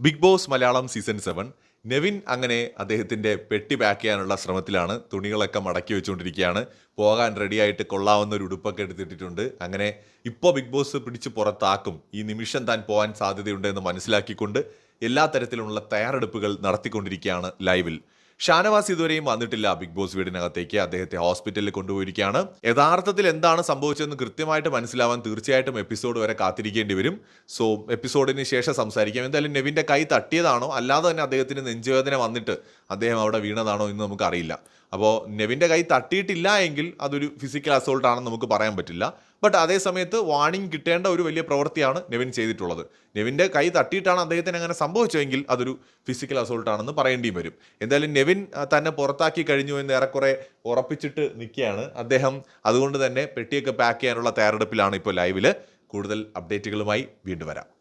Big Boss Malayalam season seven. Nevin അങ്ങനെ അദ്ദേഹത്തിന്റെ പെട്ടി പാക്ക് ചെയ്യാനുള്ള ശ്രമത്തിലാണ് തുണികളൊക്കെ മടക്കി വെച്ചുകൊണ്ടിരിക്കുകയാണ്. പോകാൻ റെഡിയായിട്ട് കൊള്ളാവുന്ന ഒരു ഉടുപ്പൊക്കെ എടുത്തിട്ടിട്ടുണ്ട്. അങ്ങനെ ഇപ്പോൾ ബിഗ് ബോസ് പിടിച്ച് പുറത്താക്കും. ഈ നിമിഷം താൻ പോകാൻ സാധ്യതയുണ്ടെന്ന് മനസ്സിലാക്കിക്കൊണ്ട് എല്ലാ തരത്തിലുള്ള തയ്യാറെടുപ്പുകൾ നടത്തിക്കൊണ്ടിരിക്കുകയാണ് ലൈവിൽ. ഷാനവാസ് ഇതുവരെയും വന്നിട്ടില്ല. ബിഗ് ബോസ് വീടിനകത്തേക്ക് അദ്ദേഹത്തെ ഹോസ്പിറ്റലിൽ കൊണ്ടുപോയിരിക്കുകയാണ്. യഥാർത്ഥത്തിൽ എന്താണ് സംഭവിച്ചതെന്ന് കൃത്യമായിട്ട് മനസ്സിലാവാൻ തീർച്ചയായിട്ടും എപ്പിസോഡ് വരെ കാത്തിരിക്കേണ്ടി വരും. സോ എപ്പിസോഡിന് ശേഷം സംസാരിക്കാം. എന്തായാലും നെവിന്റെ കൈ തട്ടിയതാണോ? അല്ലാതെ തന്നെ അദ്ദേഹത്തിന് നെഞ്ചുവേദന വന്നിട്ട് അദ്ദേഹം അവിടെ വീണതാണോ എന്ന് നമുക്ക് അറിയില്ല അപ്പോൾ നെവിന്റെ കൈ തട്ടിയിട്ടില്ല എങ്കിൽ അതൊരു ഫിസിക്കൽ അസോൾട്ട് ആണെന്ന് നമുക്ക് പറയാൻ പറ്റില്ല. ബട്ട് അതേ സമയത്ത് വാണിംഗ് കിട്ടേണ്ട ഒരു വലിയ പ്രവൃത്തിയാണ് നെവിൻ ചെയ്തിട്ടുള്ളത്. നെവിന്റെ കൈ തട്ടിയിട്ടാണ് അദ്ദേഹത്തിന് അങ്ങനെ സംഭവിച്ചതെങ്കിൽ അതൊരു ഫിസിക്കൽ അസോൾട്ട് ആണെന്ന് പറയേണ്ടിയും വരും. എന്തായാലും നെവിൻ ആ, തന്നെ പുറത്താക്കി കഴിഞ്ഞു എന്ന് ഏറെക്കുറെ ഉറപ്പിച്ചിട്ട് നിൽക്കുകയാണ്. അദ്ദേഹം അതുകൊണ്ട് തന്നെ പെട്ടിയൊക്കെ പാക്ക് ചെയ്യാനുള്ള തയ്യാറെടുപ്പിലാണ് ഇപ്പോൾ ലൈവിൽ കൂടുതൽ അപ്ഡേറ്റുകളുമായി വീണ്ടും വരാം.